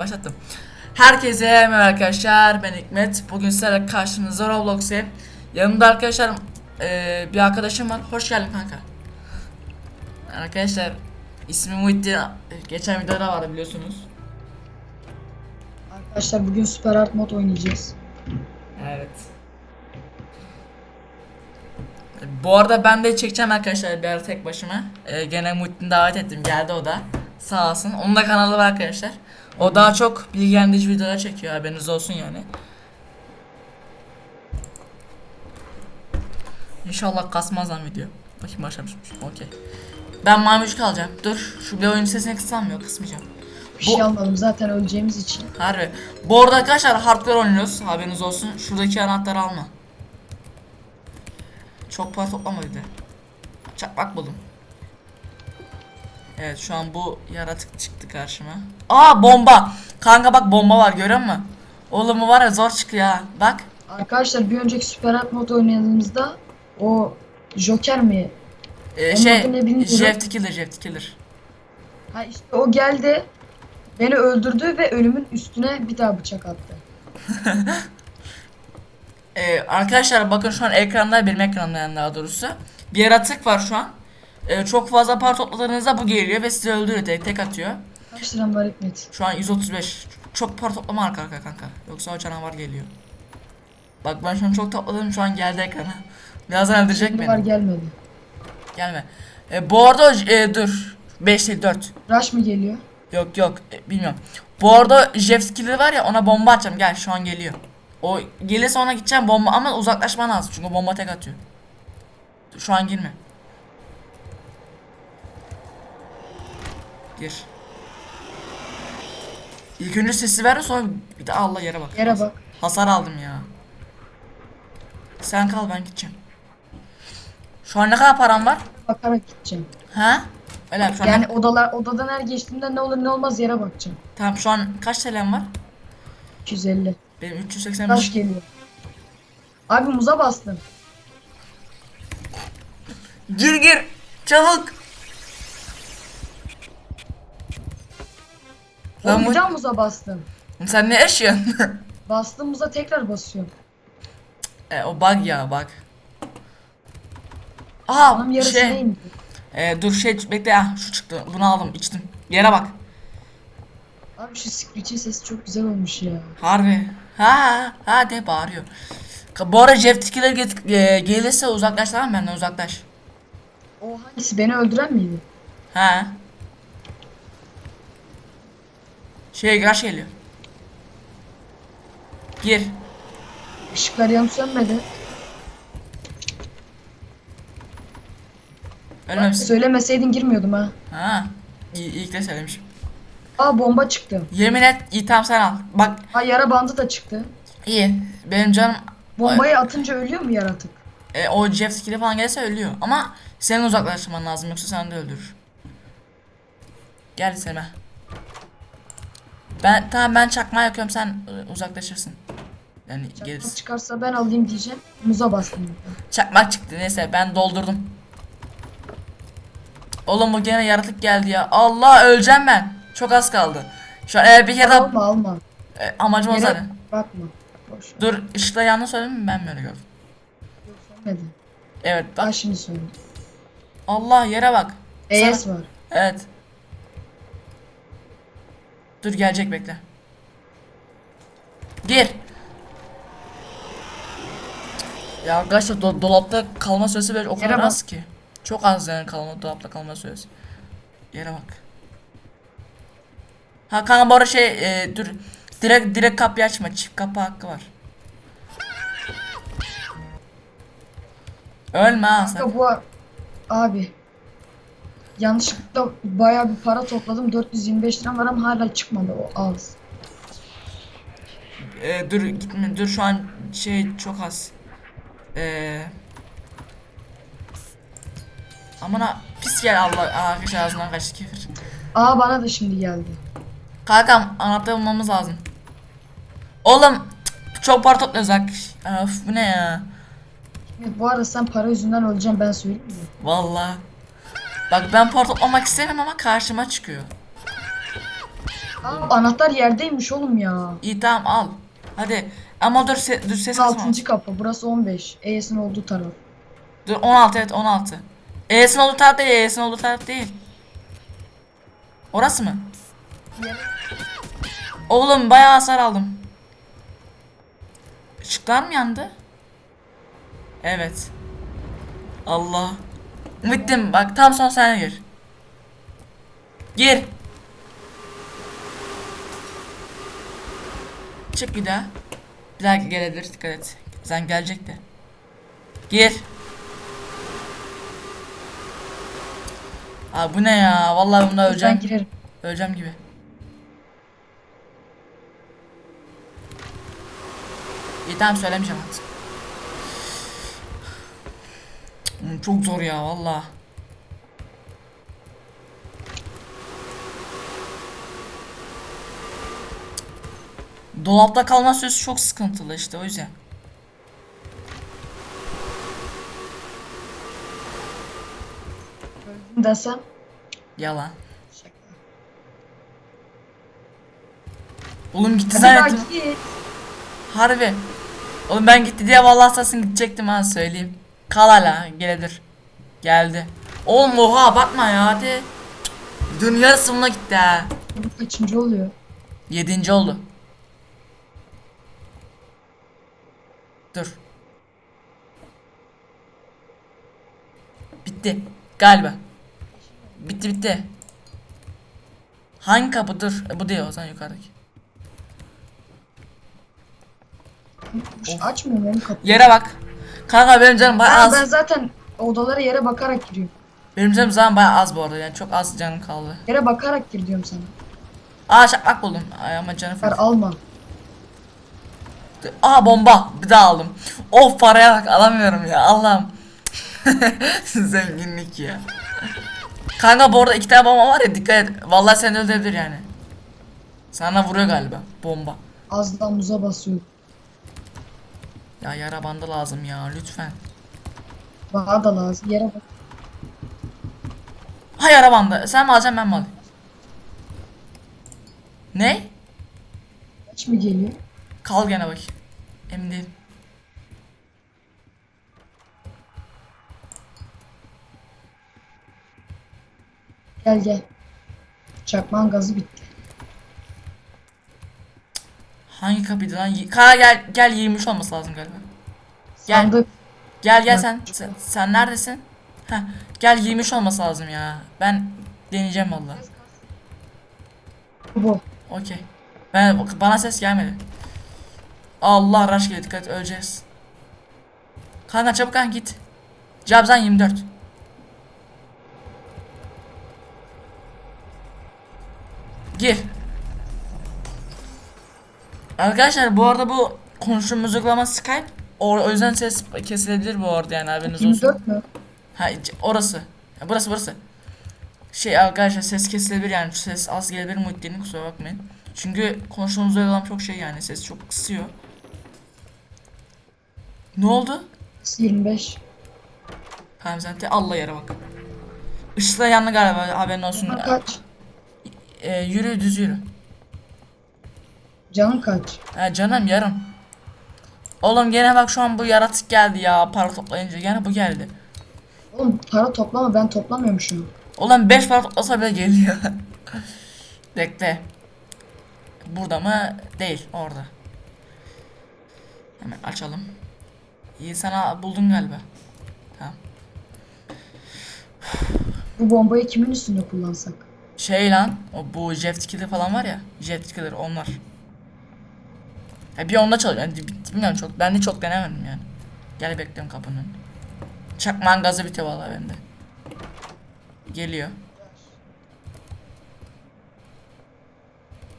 Başlattım. Herkese merhaba arkadaşlar ben Hikmet. Bugün sizlerle karşınızda Roblox'e. Yanımda arkadaşlar eee, bir arkadaşım var. Hoş geldin kanka. Arkadaşlar ismi Muhittin. Geçen videoda vardı biliyorsunuz. Arkadaşlar bugün Süper Art mod oynayacağız. Evet. Bu arada ben de çekeceğim arkadaşlar bir ara tek başıma. Ee, gene Muhittin davet ettim geldi o da. Sağ olsun. Onun da kanalı var arkadaşlar. O daha çok bilgilendirici videolar çekiyor haberiniz olsun yani. İnşallah kasmaz lan video. Bakayım başlamışmış. Okey. Ben maymuş kalacağım. Dur şu bir oyun sesini kıssam yok kısmayacağım. Bir Bu- şey almadım zaten öleceğimiz için. Harbi. Bu arada arkadaşlar hardcore oynuyoruz. Haberiniz olsun. Şuradaki anahtarı alma. Çok para toplama bir de. Çakmak buldum. Evet şu an bu yaratık çıktı karşıma. Aa bomba. Kanka bak bomba var görüyor musun? Oğlum bu var ya zor çıkıyor ha. Bak. Arkadaşlar bir önceki Süper Art mod oynadığımızda o Joker mi? Ee, Onun şey. Jeff Killer Jeff Killer. Ha işte o geldi. Beni öldürdü ve ölümün üstüne bir daha bıçak attı. Ee, arkadaşlar bakın şu an ekranda benim ekranımda yani daha doğrusu. Bir yaratık var şu an. Ee, çok fazla par topladığınızda bu geliyor ve sizi öldürüyor tek, tek atıyor. Kaç liram var Hikmet? Şu an 135. Çok para toplama arka arka kanka. Yoksa o canavar geliyor. Bak ben şu an çok topladım şu an geldi ekrana. Birazdan öldürecek beni. var gelmedi. Gelme. E, bu arada e, dur. 5 değil 4. Rush mı geliyor? Yok yok e, bilmiyorum. Bu arada Jeff skill'i var ya ona bomba atacağım. Gel şu an geliyor. O gelirse ona gideceğim bomba ama uzaklaşman lazım çünkü bomba tek atıyor. Şu an girme. Gir. İlk önce sesi ver sonra bir de Allah yere bak. Yere bak. Hasar aldım ya. Sen kal ben gideceğim. Şu an ne kadar param var? Bakarak gideceğim. Ha? Öyle yap, şu an Yani odalar odadan her geçtiğimde ne olur ne olmaz yere bakacağım. Tamam şu an kaç TL'm var? 250. Benim 385. Rush geliyor. Abi muza bastım. Gir gir. Çabuk. Lan bu- muza bastım. Sen ne yaşıyorsun? Bastım muza tekrar basıyorum. e, o bug ya bug. Aa Anam yarısı şey. E, dur şey bekle ya şu çıktı. Bunu aldım içtim. Yere bak. Abi şu Screech'in sesi çok güzel olmuş ya. Harbi. Ha ha de bağırıyor. Ka- Bu arada Jeff Tickler get- e, gelirse uzaklaş tamam mı benden uzaklaş. O hangisi beni öldüren miydi? Ha. Şey karşı geliyor. Gir. Işıklar yanıp sönmedi. Ölmemişsin. Söylemeseydin girmiyordum ha. Ha. İyi, ki de söylemişim. Aa bomba çıktı. Yemin et iyi tamam sen al. Bak Aa yara bandı da çıktı. iyi. Benim canım Bombayı atınca ölüyor mu yaratık? e, o Jeff skill'i falan gelirse ölüyor. Ama senin uzaklaşman lazım yoksa seni de öldürür. Gel Sema. Ben tamam ben çakma yakıyorum sen e, uzaklaşırsın. Yani Çakmak gelirsin. çıkarsa ben alayım diyeceğim. Muza bastım. Çakmak çıktı neyse ben doldurdum. Oğlum bu gene yaratık geldi ya. Allah öleceğim ben. Çok az kaldı. Şu an eğer bir kere Alma alma. e, amacım o Yere zaten. bakma. Boş ver. Dur ışıkla yanlış söyledim mi ben mi öyle gördüm? Sönmedi. Evet bak. Aa şimdi söndü. Allah yere bak. ES Sana- var. Evet. Dur gelecek bekle. Gir. Ya arkadaşlar do- dolapta kalma süresi böyle o kadar Yere bak. az ki. Çok az yani kalma dolapta kalma süresi. Yere bak. Ha kanka bu arada şey e, dur direkt direkt kapıyı açma çift kapı hakkı var. Ölme ha sen. Kanka bu abi. Yanlışlıkla bayağı bir para topladım. 425 liram var ama hala çıkmadı o ağız. Ee, dur gitme dur şu an şey çok az. Ee, aman ha pis gel Allah Aa, arkadaşlar ağzından kaçtı kefir. Aa bana da şimdi geldi. Kankam anahtar bulmamız lazım. Oğlum çok para topluyoruz bak. Of bu ne ya? Bu arada sen para yüzünden öleceksin ben söyleyeyim mi? Vallahi. Bak ben para toplamak istemiyorum ama karşıma çıkıyor. Aa, anahtar yerdeymiş oğlum ya. İyi tamam al. Hadi. Ama dur, se dur ses kasma. 6. kapı. Burası 15. E'sin olduğu taraf. Dur 16 evet 16. E'sin olduğu taraf değil, E'sin olduğu taraf değil. Orası mı? Oğlum bayağı hasar aldım. Işıklar mı yandı? Evet. Allah. Bittim bak tam son saniye gir. Gir. Çık bir daha. Bir daha gelebilir dikkat et. Sen gelecek de. Gir. Abi bu ne ya? Vallahi bunda Ben öleceğim. girerim. Öleceğim gibi. İyi tamam söylemeyeceğim artık. Oğlum Çok zor ya valla. Dolapta kalma süresi çok sıkıntılı işte o yüzden. Desem. Yalan. Şaka. Oğlum gitti Hadi zannettim. Harbi. Oğlum ben gitti diye vallahi asasın gidecektim ha söyleyeyim. Kal hala gelebilir. Geldi. Oğlum oha bakma ya hadi. Dün yarısı buna gitti ha. Kaçıncı oluyor? Yedinci oldu. Dur. Bitti. Galiba. Bitti bitti. Hangi kapı dur? E, bu değil o zaman yukarıdaki. Açmıyor benim kapıyı. Yere bak. Kanka benim canım Ha, az. ben zaten odalara yere bakarak giriyorum. Benim canım zaten bayağı az bu arada yani çok az canım kaldı. Yere bakarak gir diyorum sana. Aa şaplak buldum. Ay ama canım Ver alma. Aa bomba. Bir daha aldım. Of paraya bak alamıyorum ya Allah'ım. Zenginlik ya. Kanka bu arada iki tane bomba var ya dikkat et. Vallahi seni öldürebilir yani. Sana vuruyor galiba bomba. Az daha muza basıyor. Ya yara bandı lazım ya lütfen. Bana da lazım. Yere bak. Ha yara bandı. Sen mi alacaksın ben mi alayım? Ne? Kaç mı geliyor? Kal gene bak. Emin değilim. Gel gel. Çakmağın gazı bitti. Hangi kapıydı lan? Kara gel gel 23 olması lazım galiba. Gel. Sandık. Gel gel sen. Sen, sen neredesin? Heh, gel 23 olması lazım ya. Ben deneyeceğim valla. Bu. Okey. Ben bana ses gelmedi. Allah geliyor dikkat öleceğiz. Kanka çabuk kanka git. Cabzan 24. Gir. Arkadaşlar bu arada bu konuştuğumuz uygulama Skype. O, o yüzden ses kesilebilir bu arada yani haberiniz olsun. 24 mü? Ha orası. Ya burası burası. Şey arkadaşlar ses kesilebilir yani ses az gelebilir Muhittin'in kusura bakmayın. Çünkü konuştuğumuz uygulama çok şey yani ses çok kısıyor. Ne oldu? 25. Hamzante Allah yere bak. Işıkla yandı galiba haberin olsun. Kaç? Ee, yürü düz yürü. Canın kaç? Ha canım yarım. Oğlum gene bak şu an bu yaratık geldi ya para toplayınca gene bu geldi. Oğlum para toplama ben toplamıyorum şu an. Ulan 5 para toplasa bile geliyor. Bekle. Burada mı? Değil. Orada. Hemen açalım. İyi sana buldun galiba. Tamam. Bu bombayı kimin üstünde kullansak? Şey lan. O bu Jeff Killer falan var ya. Jeff Killer onlar. Ya bir onda çalıyor. Yani bi- bilmiyorum çok. Ben de çok denemedim yani. Gel bekliyorum kapının. Çakmağın gazı bitiyor vallahi bende. Geliyor.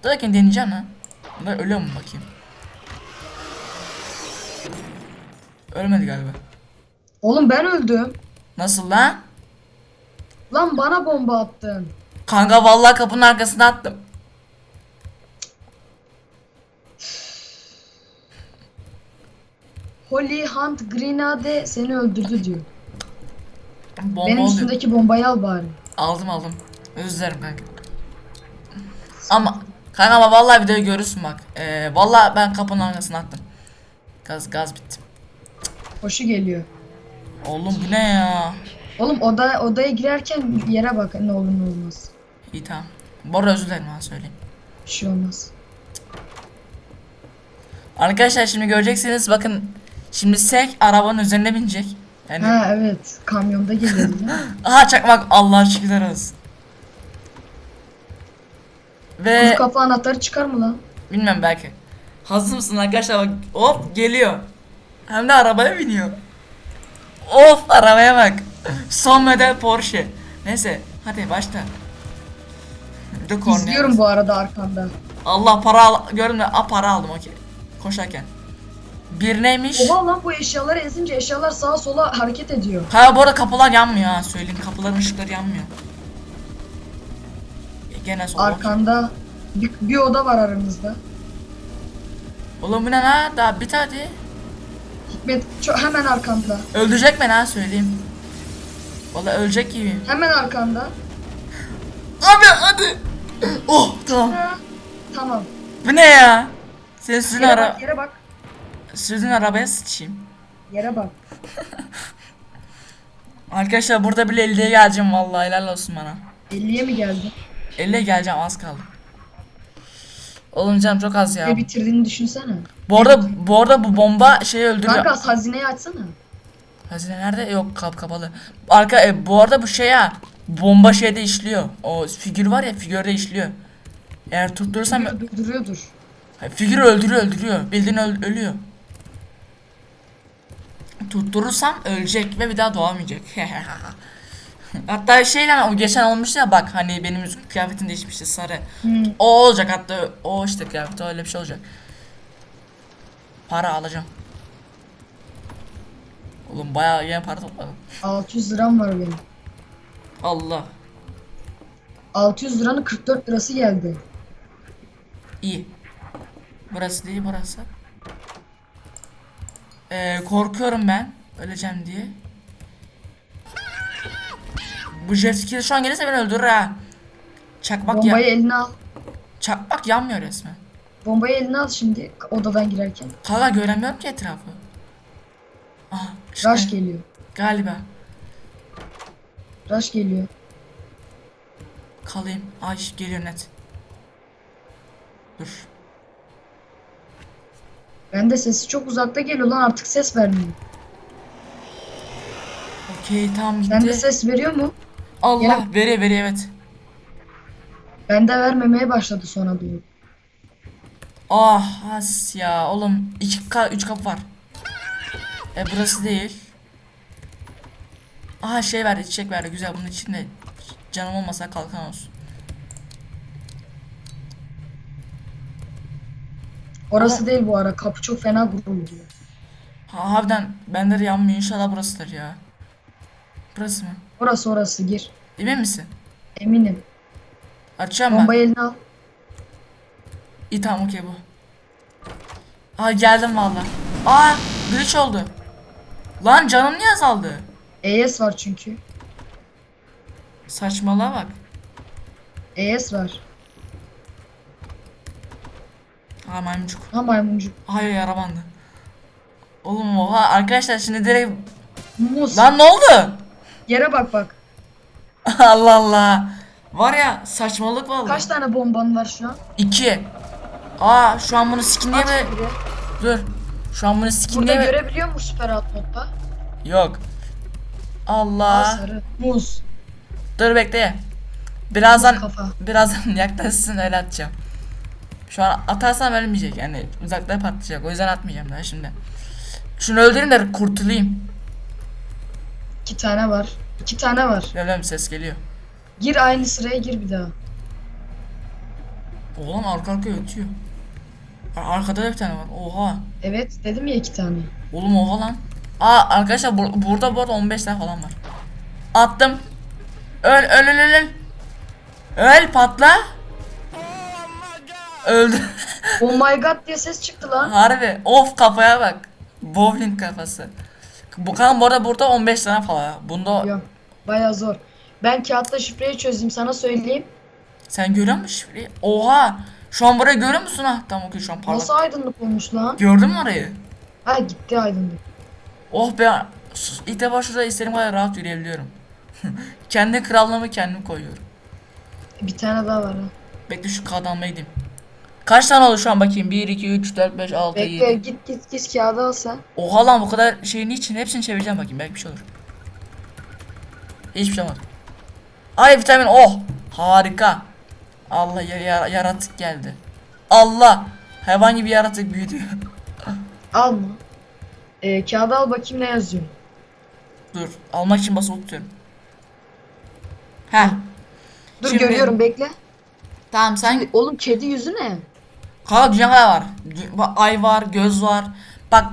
Dur bakayım deneyeceğim lan. Bunlar ölüyor mu bakayım. Ölmedi galiba. Oğlum ben öldüm. Nasıl lan? Lan bana bomba attın. Kanka vallahi kapının arkasına attım. Holly Hunt Grenade seni öldürdü diyor. Bomba Benim oluyor. üstümdeki bombayı al bari. Aldım aldım. Özür dilerim kanka. Ama Kanka ama vallahi videoyu görürsün bak. Ee, vallahi ben kapının arkasına attım. Gaz gaz bitti. Hoşu geliyor. Oğlum bu ne ya? Oğlum oda, odaya girerken yere bak ne olur ne olmaz. İyi tamam. Bu arada özür dilerim ha söyleyeyim. Bir şey olmaz. Arkadaşlar şimdi göreceksiniz bakın. Şimdi Sek arabanın üzerine binecek. Yani Ha evet kamyonda geliyordu. ya. aha çakmak Allah şükürler olsun. Ve Kuzu kafa anahtarı çıkar mı lan? bilmem belki. Hazır mısın arkadaşlar bak hop geliyor. Hem de arabaya biniyor. Of arabaya bak. Son model Porsche. Neyse hadi başla. Bir de İzliyorum bu arada arkanda. Allah para al gördüm de a para aldım okey. Koşarken. Bir neymiş? Oha lan bu eşyaları ezince eşyalar sağa sola hareket ediyor. Ha bu arada kapılar yanmıyor ha söyleyeyim kapıların ışıkları yanmıyor. E, gene sol. Arkanda bir, bir oda var aranızda. Oğlum bu ne lan daha bit hadi. Hikmet ço- hemen arkanda. Öldürecek beni ha söyleyeyim. Valla ölecek gibiyim. Hemen arkanda. Abi hadi. Oh tamam. Ha, tamam. Bu ne ya? Sen sizin Yere ara bak yere bak. Sizin arabaya sıçayım. Yere bak. Arkadaşlar burada bile 50'ye geleceğim vallahi helal olsun bana. 50'ye mi geldi? 50'ye geleceğim az kaldı. Oğlum canım çok az ya. Ne bitirdiğini düşünsene. Bu arada bu arada bu bomba şeyi öldürüyor. Kanka hazineyi açsana. Hazine nerede? Yok kap kapalı. Arka e, bu arada bu şey ya bomba şeyde işliyor. O figür var ya figürde işliyor. Eğer tutturursam Dur- Durduruyordur. figür öldürüyor öldürüyor. Bildiğin öl- ölüyor. Tutturursam ölecek ve bir daha doğamayacak. hatta şeyle o geçen olmuştu ya bak hani benim kıyafetim değişmişti sarı. Hmm. O olacak hatta o işte kıyafet öyle bir şey olacak. Para alacağım. Oğlum bayağı yine para topladım. 600 liram var benim. Allah. 600 liranın 44 lirası geldi. İyi. Burası değil burası. Ee, korkuyorum ben. Öleceğim diye. Bu jet ski şu an gelirse beni öldürür ha. Çakmak Bombayı ya. eline al. Çakmak yanmıyor resmen. Bombayı eline al şimdi odadan girerken. Kala göremiyorum ki etrafı. Ah, işte Rush geliyor. galiba. Rush geliyor. Kalayım. Ay geliyor net. Dur. Ben de sesi çok uzakta geliyor lan artık ses vermiyor. Okey tamam Ben de gitti. ses veriyor mu? Allah Yine- veriyor veriyor evet. Ben de vermemeye başladı sonra doğru. Ah has ya oğlum 2 ka 3 kapı var. E burası değil. Aha şey verdi çiçek verdi güzel bunun içinde canım olmasa kalkan olsun. Orası değil bu ara. Kapı çok fena gurulduyor. Ha harbiden bende de yanmıyor inşallah burasıdır ya. Burası mı? Orası orası gir. Emin misin? Eminim. Açacağım ben. Bombayı eline al. İyi tamam okey bu. Aa geldim valla. Aa glitch oldu. Lan canım niye azaldı? ES var çünkü. Saçmalığa bak. ES var. Ha maymuncuk. Ha maymuncuk. Hayır yara bandı. Oğlum oha arkadaşlar şimdi direkt Muz. Lan ne oldu? Yere bak bak. Allah Allah. Var ya saçmalık vallahi. Kaç tane bomban var şu an? İki. Aa şu an bunu skin diye Aç mi? Dur. Şu an bunu skin Burada görebiliyor musun süper alt modda? Yok. Aa, Allah. sarı. Muz. Dur bekle. Birazdan birazdan yaklaşsın öyle atacağım. Şu an atarsam ölmeyecek yani uzakta patlayacak o yüzden atmayacağım daha şimdi. Şunu öldüreyim de kurtulayım. İki tane var. İki tane var. Öyle ses geliyor. Gir aynı sıraya gir bir daha. Oğlum arka arkaya ötüyor. Ar- Arkada da bir tane var. Oha. Evet dedim ya iki tane. Oğlum oha lan. Aa arkadaşlar bur- burada bu arada 15 tane falan var. Attım. Öl öl öl. öl. Öl patla. Öldü. Oh my god diye ses çıktı lan. Harbi. Of kafaya bak. Bowling kafası. Bu kan bu arada burada 15 tane falan. Bunda Yok. Baya zor. Ben kağıtta şifreyi çözeyim sana söyleyeyim. sen görüyor musun şifreyi? Oha. Şu an burayı görüyor musun ha? Tamam okey şu an parlak. Nasıl aydınlık olmuş lan? Gördün mü orayı? Ha gitti aydınlık. Oh be. sus, İlk defa şurada istediğim kadar rahat yürüyebiliyorum. Kendi krallığımı kendim koyuyorum. Bir tane daha var ha. Bekle şu kağıdan gideyim. Kaç tane oldu şu an bakayım? 1, 2, 3, 4, 5, 6, Bekle 7. git git git kağıdı al sen. Oha lan bu kadar şeyin için hepsini çevireceğim bakayım belki bir şey olur. Hiçbir şey olmadı. Ay vitamin oh harika. Allah ya, ya- yaratık geldi. Allah hayvan gibi yaratık büyüdü. Alma. Ee, kağıdı al bakayım ne yazıyor. Dur almak için basılı tutuyorum. Heh. Dur Şimdi- görüyorum bekle. Tamam sen Oğlum kedi yüzü ne? Kanka kadar var. Ay var, göz var. Bak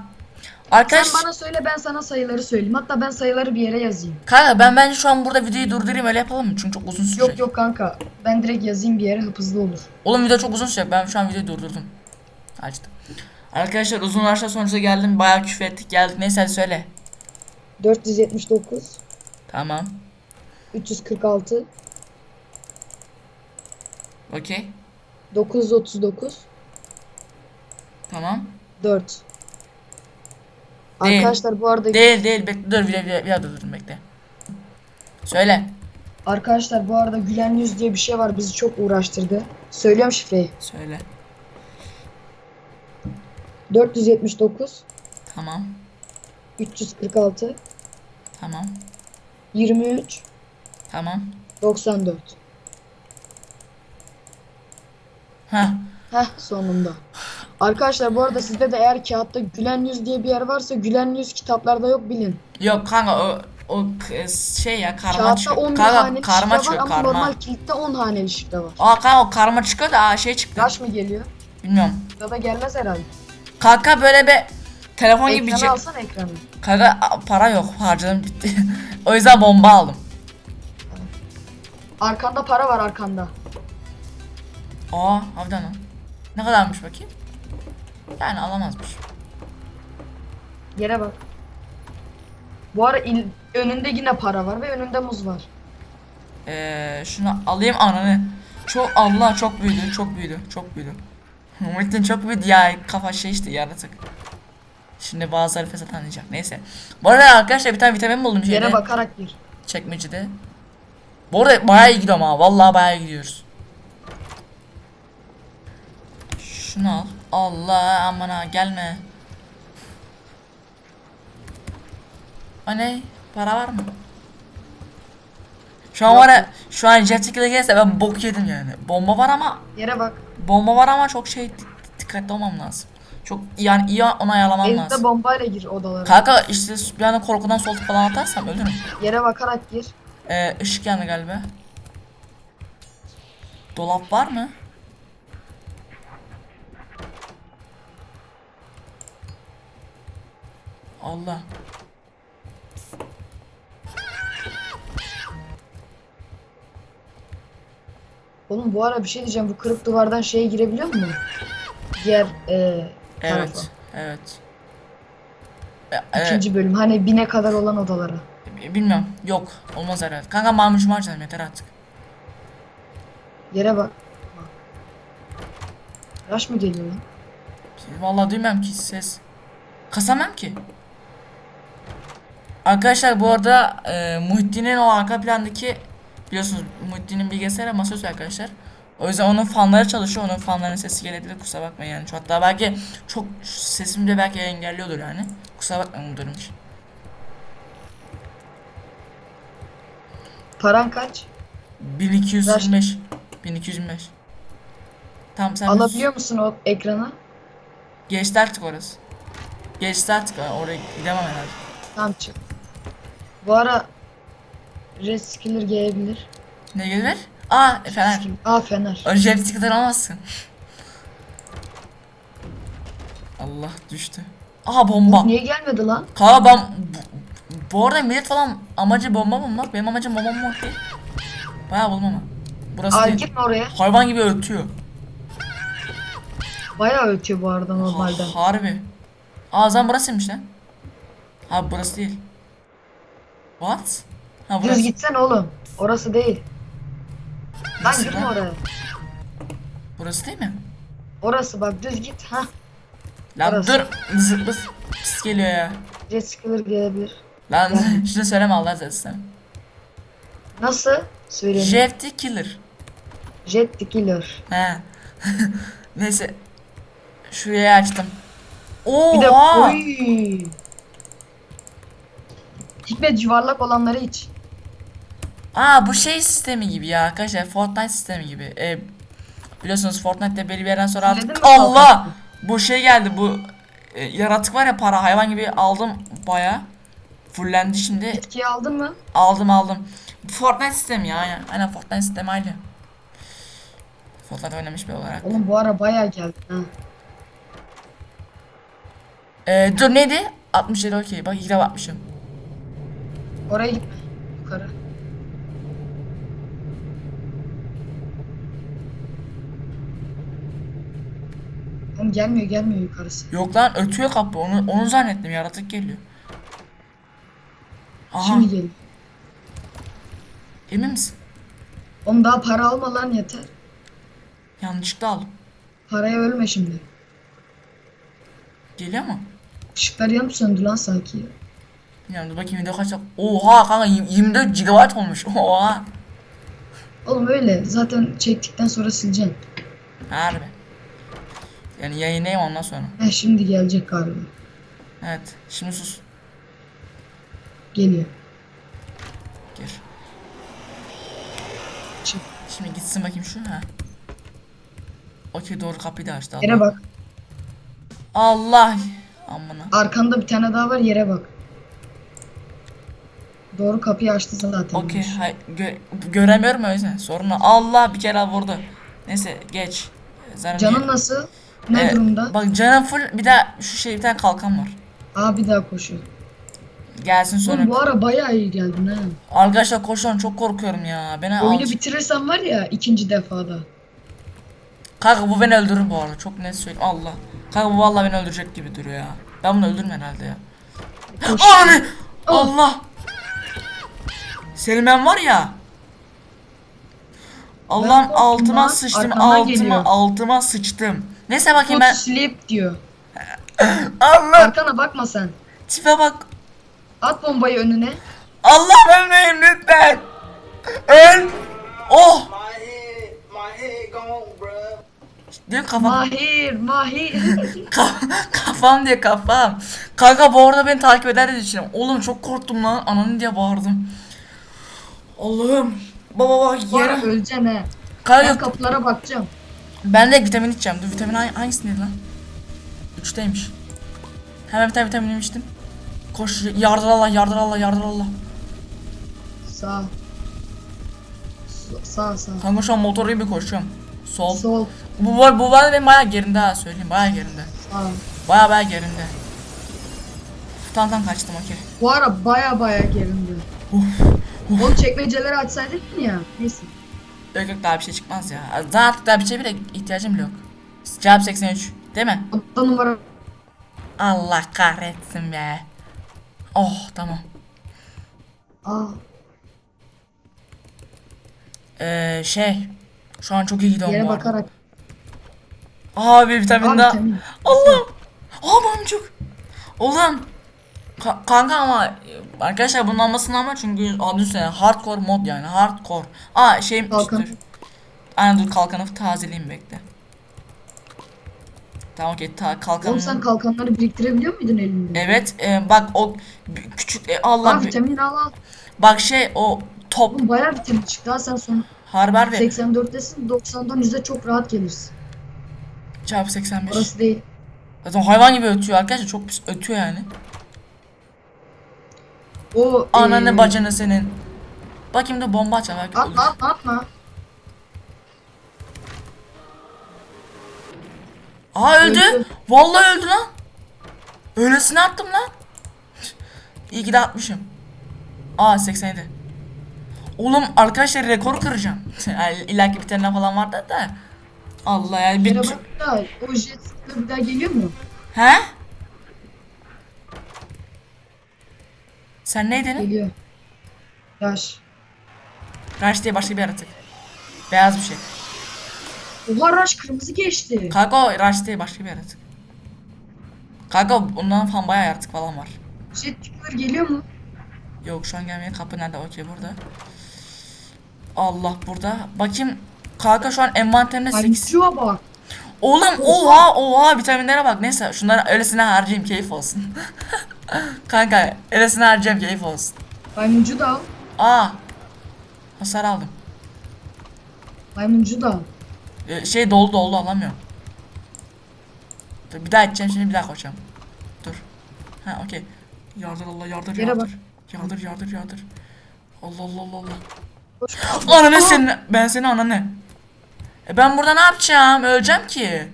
arkadaş Sen bana söyle ben sana sayıları söyleyeyim. Hatta ben sayıları bir yere yazayım. kanka ben bence şu an burada videoyu durdurayım öyle yapalım mı? Çünkü çok uzun sürecek. Yok yok kanka. Ben direkt yazayım bir yere hızlı olur. Oğlum video çok uzun sürecek. Ben şu an videoyu durdurdum. Açtım. Arkadaşlar uzun uğraşlar sonuçta geldim. Bayağı küfür ettik geldik. Neyse hadi söyle. 479 Tamam. 346 Okey. 939 Tamam. 4 Değil. Arkadaşlar bu arada Değil değil. Bekle dur bir bir, bir, bir durdurun bekle. Söyle. arkadaşlar bu arada gülen yüz diye bir şey var bizi çok uğraştırdı. Söylüyorum şifreyi. Söyle. 479 Tamam. 346 Tamam. 23 Tamam. 94 Ha. Heh sonunda. Arkadaşlar bu arada sizde de eğer kağıtta gülen yüz diye bir yer varsa gülen yüz kitaplarda yok bilin. Yok kanka o o şey ya karma Kağıtta çıkıyor. 11 Kanka haneli karma şifre var çıkıyor ama karma. normal kilitte 10 haneli şifre var. Aa kanka o karma çıkıyor da aa, şey çıktı. Yaş mı geliyor? Bilmiyorum. Ya da gelmez herhalde. Kanka böyle bir telefon gibi bir Ekranı şey. alsana ekranı. Kanka a, para yok harcadım bitti. o yüzden bomba aldım. Arkanda para var arkanda. Aa harbiden lan. Ne kadarmış bakayım? Yani alamazmış. Yere bak. Bu ara il- önünde yine para var ve önünde muz var. Ee, şunu alayım ananı. Çok Allah çok büyüdü çok büyüdü çok büyüdü. Muhittin çok büyüdü ya kafa şey işte yaratık. Şimdi bazıları fesat anlayacak neyse. Bu arada arkadaşlar bir tane vitamin buldum şeyde. Yere bakarak gir. Çekmecede. Bu arada bayağı iyi gidiyorum ha. Vallahi bayağı gidiyoruz. Şunu al. Allah aman ha gelme. O ne? Para var mı? Şu an Yok. var ya, şu an jet ski'de gelse ben bok yedim yani. Bomba var ama Yere bak. bomba var ama çok şey dik- dikkatli olmam lazım. Çok yani iyi onu ayarlamam Elinde lazım. bombayla gir odalara. Kanka işte bir anda korkudan sol falan atarsam ölürüm. Yere bakarak gir. Ee, ışık yandı galiba. Dolap var mı? Allah. Oğlum bu ara bir şey diyeceğim. Bu kırık duvardan şeye girebiliyor mu? Diğer e, tarafa. Evet. Evet. E, İkinci bölüm. Hani bine kadar olan odalara. bilmiyorum. Yok. Olmaz herhalde. Kanka mamucumu harcadım yeter artık. Yere bak. Yaş mı geliyor lan? Vallahi duymam ki ses. Kasamam ki. Arkadaşlar bu arada e, Muhittin'in o arka plandaki biliyorsunuz Muhittin'in bilgisayarı masaüstü arkadaşlar. O yüzden onun fanları çalışıyor. Onun fanlarının sesi gelebilir. Kusura bakmayın yani. Hatta belki çok sesim de belki engelliyordur yani. Kusura bakmayın bu durum için. Paran kaç? 1225. 1225. Tamam sen Alabiliyor musun o ekrana? geçti artık orası. Geçti artık oraya gidemem herhalde. Tamam çık. Bu ara Red Skiller gelebilir. Ne gelir? Aa fener. Aa fener. Önce hepsi kadar olmazsın. Allah düştü. Aha bomba. Niye gelmedi lan? Kanka ben bu, bu arada millet falan amacı bomba bulmak. Benim amacım bomba bulmak değil. Bayağı bulmama. Burası Aa değil. gitme oraya. Hayvan gibi ötüyor. Bayağı ötüyor bu arada normalden. Ha, harbi. Aa burasıymış lan. Ha burası değil. What? Ha Düz burası. gitsene oğlum. Orası değil. Lan Burası girme lan. oraya. Burası değil mi? Orası bak düz git. Ha. Lan Orası. dur. Zıplı pis geliyor ya. Jet skiler gelebilir. Lan şunu söyleme Allah zaten. Nasıl? Söyleyeyim. Jeff the Killer. Jet killer. He. Neyse. Şurayı açtım. Bir de oy. Hikmet yuvarlak olanları iç. Aa bu şey sistemi gibi ya arkadaşlar Fortnite sistemi gibi. E, biliyorsunuz Fortnite'te belli bir yerden sonra artık mi Allah bu şey geldi bu e, yaratık var ya para hayvan gibi aldım baya fullendi şimdi Bitkiyi aldın mı? aldım aldım. Fortnite sistemi ya aynen, aynen Fortnite sistemi aynı. Fortnite oynamış bir olarak. Oğlum bu ara bayağı geldi. Ha. E, dur neydi? 67 okey bak defa bakmışım. Oraya gitme. Yukarı. Oğlum gelmiyor gelmiyor yukarısı. Yok lan ötüyor kapı onu, onu zannettim yaratık geliyor. Aha Şimdi geliyor. emin misin? Oğlum daha para alma lan yeter. Yanlışlıkla aldım. Paraya ölme şimdi. Geliyor mu? Işıklar yanıp söndü lan sanki. Yani dur bakayım video kaç Oha kanka yirmi- 24 GB olmuş. Oha. Oğlum öyle. Zaten çektikten sonra sileceksin. Harbi. Yani yayınlayayım ondan sonra. Heh şimdi gelecek galiba. Evet. Şimdi sus. Geliyor. Gir. Çık. Şimdi gitsin bakayım şu ha. Okey doğru kapıyı da açtı. Yere Allah. bak. Allah. Amına. Arkanda bir tane daha var yere bak. Doğru kapıyı açtı zaten. Okey. hay- gö- göremiyorum o yüzden. Sorun o. Allah bir kere vurdu. Neyse geç. Canım Canın nasıl? Ne Ee, durumda? Bak canım full bir de şu şey bir tane kalkan var. Aa bir daha koşuyor. Gelsin sonra. Oğlum bu ara bayağı iyi geldin ha. Arkadaşlar koşuyorum çok korkuyorum ya. Beni Oyunu al. bitirirsen var ya ikinci defada. Kanka bu beni öldürür bu arada. Çok net söyleyeyim. Allah. Kanka bu vallahi beni öldürecek gibi duruyor ya. Ben bunu öldürürüm herhalde ya. Koş. Anne! Allah! Selim ben var ya. Allah'ım altıma sıçtım. Arkandan Altıma geliyor. altıma sıçtım. Neyse bakayım ben. sleep diyor. Allah! Arkana bakma sen. Tipe bak. At bombayı önüne. Allah ölmeyeyim lütfen. Öl. Oh! My head, my head gone, bruh. Diyor kafam. Mahir, mahir. Ka- kafam diye kafam. Kanka bu arada beni takip eder diye düşünüyorum. Oğlum çok korktum lan. Ananı diye bağırdım. Allah'ım. Baba bak ara yere. öleceksin he. Kanka Ben kapılara bakacağım. Ben de vitamin içeceğim. Dur vitamin hang- hangisindeydi lan? Üçteymiş. Hemen bir tane vitamin içtim. Koş yardır Allah yardır Allah yardır Allah. Sağ. So- Sağ sağ. Kanka şu an motoru gibi koşuyorum. Sol. Sol. Bu var bu var benim bayağı gerinde ha söyleyeyim bayağı gerinde. Sağ. Bayağı bayağı gerinde. Tamam tamam kaçtım okey. Bu ara baya baya gerindi. Uf. Oğlum çekmeceleri açsaydın ya. Neyse. Yok yok daha bir şey çıkmaz ya. Daha artık daha bir şey bile ihtiyacım bile yok. Cevap 83 değil mi? Oda numara. Allah kahretsin be. Oh tamam. Aa. Ee, şey. Şu an çok iyi gidiyorum Yere bu arada. bakarak. Aa bir vitamin daha. Allah'ım. Aa çok. Oğlum. Ka- kanka ama e, arkadaşlar bunun almasını ama çünkü adı üstüne hardcore mod yani hardcore. Aa şey Kalkan. dur. Aynen dur kalkanı tazeleyeyim bekle. Tamam okey ta kalkanı. Oğlum sen kalkanları biriktirebiliyor muydun elinde? Evet e, bak o küçük e, Allah Aa vitamin al al. bak şey o top Oğlum bayağı vitamin çıktı ha sen son harber ve 84'tesin 90'dan 100'e çok rahat gelirsin. çarpı 85. Orası değil. Zaten hayvan gibi ötüyor arkadaşlar çok pis ötüyor yani. O Ananı ee, bacını senin. Bakayım da bomba belki olur. Atma atma atma. Aa öldü. Öldü. Vallahi öldü lan. Öylesine attım lan. İyi ki de atmışım. Aa 87. Oğlum arkadaşlar rekor kıracağım. yani İlla ki bir tane falan vardı da. Allah yani bir... Bak da o jet bir daha geliyor mu? He? Sen neydin? Geliyor. Yaş. Rush diye başka bir yaratık. Beyaz bir şey. Oha Rush kırmızı geçti. Kanka o Rush değil başka bir yaratık. Kanka ondan falan bayağı yaratık falan var. Jet Tickler geliyor mu? Yok şu an gelmeye kapı nerede? Okey burada. Allah burada. Bakayım. Kanka şu an envanterimde 8. Ayıcığa bak. Oğlum oha oha vitaminlere bak. Neyse şunları öylesine harcayayım keyif olsun. Kanka öylesine harcayayım keyif olsun. Maymuncu da al. Aa. Hasar aldım. Maymuncu da al. Ee, şey doldu doldu alamıyorum. Dur bir daha edeceğim şimdi bir daha koşacağım. Dur. Ha okey. Yardır Allah yardır Yere yardır. bak. Yardır yardır yardır. Allah Allah Allah Allah. Ananı senin ben seni ananı. E ben burada ne yapacağım? Öleceğim ki.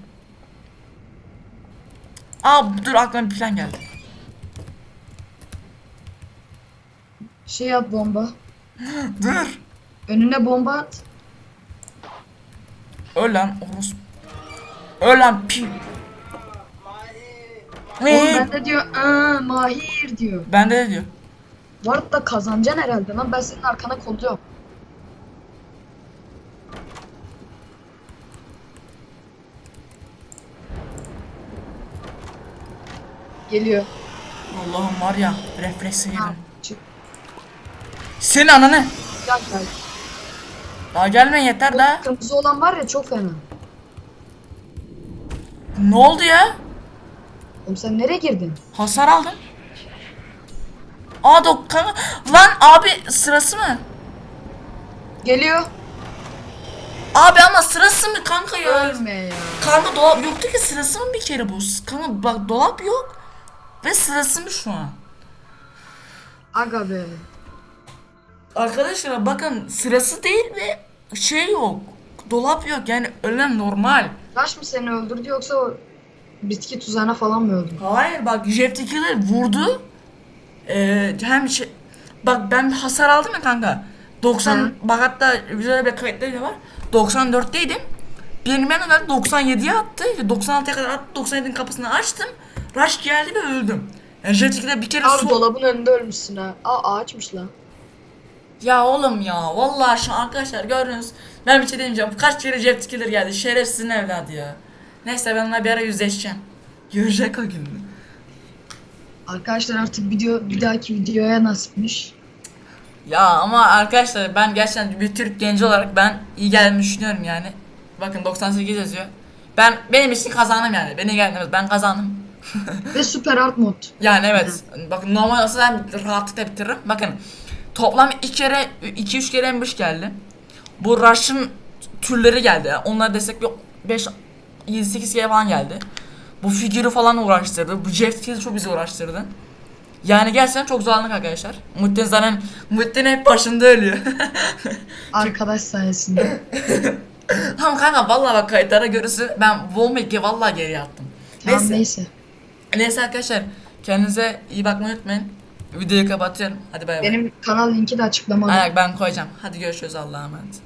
Aa dur aklıma bir plan geldi. Şey at bomba. Dur. Önüne bomba at. Öl lan orospu. Öl lan pi. Oğlum Ne? bende diyor aa mahir diyor. Bende de diyor. Bu arada kazanacaksın herhalde lan ben senin arkana kolluyorum. Geliyor. Allah'ım var ya refleksi Ha, yedim. Senin ananı. Gel gel. Daha gelmeyin yeter daha. Kırmızı olan var ya çok fena. Ne oldu ya? Oğlum sen nereye girdin? Hasar aldım. Aa dok kanka. Lan abi sırası mı? Geliyor. Abi ama sırası mı kanka ya? Ölme ya. Kanka dolap yoktu ki sırası mı bir kere bu? Kanka bak dolap yok. Ve sırası mı şu an? Aga be. Arkadaşlar bakın sırası değil ve şey yok. Dolap yok yani ölen normal. Taş mı seni öldürdü yoksa o bitki tuzağına falan mı öldü? Hayır bak Jeff Tickler vurdu. Ee, hem şey, bak ben hasar aldım ya kanka. 90 Hı. bak hatta güzel bir kayıtları da var. 94'teydim. Benim ben onları 97'ye attı. 96'ya kadar attı. 97'nin kapısını açtım. Rush geldi ve öldüm. Yani Jeff Tickler bir kere Abi su... dolabın önünde ölmüşsün ha. Aa ağaçmış lan. Ya oğlum ya vallahi şu arkadaşlar gördünüz. Ben bir şey demeyeceğim. Kaç kere Jeff Tickler geldi. Şerefsizin evladı ya. Neyse ben onunla bir ara yüzleşeceğim. Görecek o günü. Arkadaşlar artık video bir dahaki videoya nasipmiş. Ya ama arkadaşlar ben gerçekten bir Türk genci olarak ben iyi geldiğimi düşünüyorum yani. Bakın 98 yazıyor. Ben benim için kazandım yani. Beni gelmez. Ben kazandım. Ve süper art mod. Yani evet. Bakın normal olsa ben rahatlıkla bitiririm. Bakın toplam 2 kere 2 3 kere embush geldi. Bu Rush'ın türleri geldi. Yani onlar desek bir 5 7 8 kere falan geldi. Bu figürü falan uğraştırdı. Bu Jeff Tick'i çok bizi uğraştırdı. Yani gerçekten çok zorlandık arkadaşlar. Muhtemelen zaten Muhtemelen hep başında ölüyor. Arkadaş sayesinde. tamam kanka vallahi bak kayıtlara görürsün ben Volmek'e vallahi geri attım. tamam Neyse. neyse. Neyse arkadaşlar kendinize iyi bakmayı unutmayın. Videoyu kapatıyorum. Hadi bay bay. Benim kanal linki de açıklamada. Aynen ben koyacağım. Hadi görüşürüz Allah'a emanet.